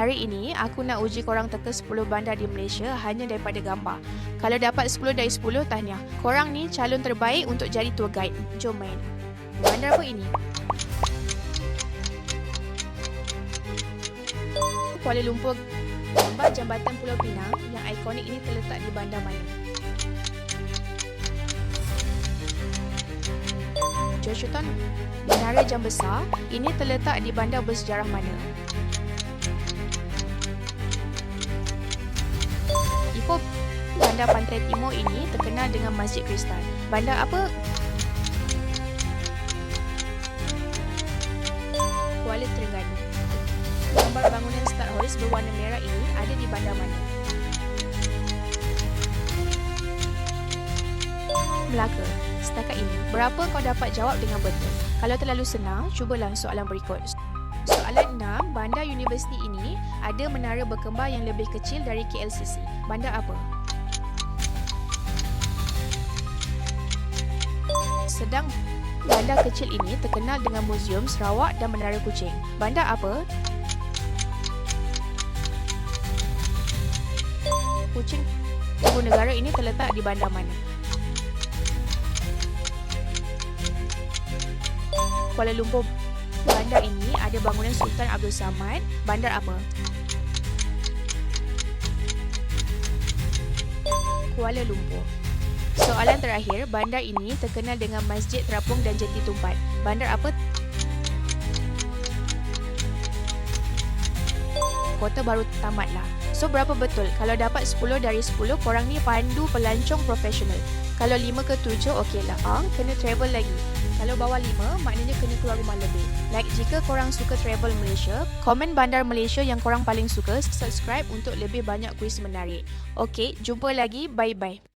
Hari ini aku nak uji korang teka 10 bandar di Malaysia hanya daripada gambar. Kalau dapat 10 dari 10, tahniah. Korang ni calon terbaik untuk jadi tour guide. Jom main. Bandar apa ini? Kuala Lumpur. Gambar jambatan Pulau Pinang yang ikonik ini terletak di bandar mana? Joshua Menara Jam Besar ini terletak di bandar bersejarah mana? Ipoh Bandar Pantai Timur ini terkenal dengan Masjid Kristal. Bandar apa? Kuala Terengganu. Gambar bangunan Star House berwarna merah ini ada di bandar mana? Melaka. Setakat ini, berapa kau dapat jawab dengan betul? Kalau terlalu senang, cubalah soalan berikut. Soalan 6, bandar universiti ini ada menara berkembar yang lebih kecil dari KLCC. Bandar apa? Sedang bandar kecil ini terkenal dengan Muzium Sarawak dan Menara Kucing. Bandar apa? Kucing Ibu negara ini terletak di bandar mana? Kuala Lumpur. Bandar ini ada bangunan Sultan Abdul Samad. Bandar apa? Kuala Lumpur. Soalan terakhir, bandar ini terkenal dengan Masjid Terapung dan Jeti Tumpat. Bandar apa? Kota baru tamatlah. So berapa betul? Kalau dapat 10 dari 10, korang ni pandu pelancong profesional. Kalau 5 ke 7, okeylah. Ah, kena travel lagi. Kalau bawah 5, maknanya kena keluar rumah lebih. Like jika korang suka travel Malaysia, komen bandar Malaysia yang korang paling suka, subscribe untuk lebih banyak kuis menarik. Okey, jumpa lagi. Bye-bye.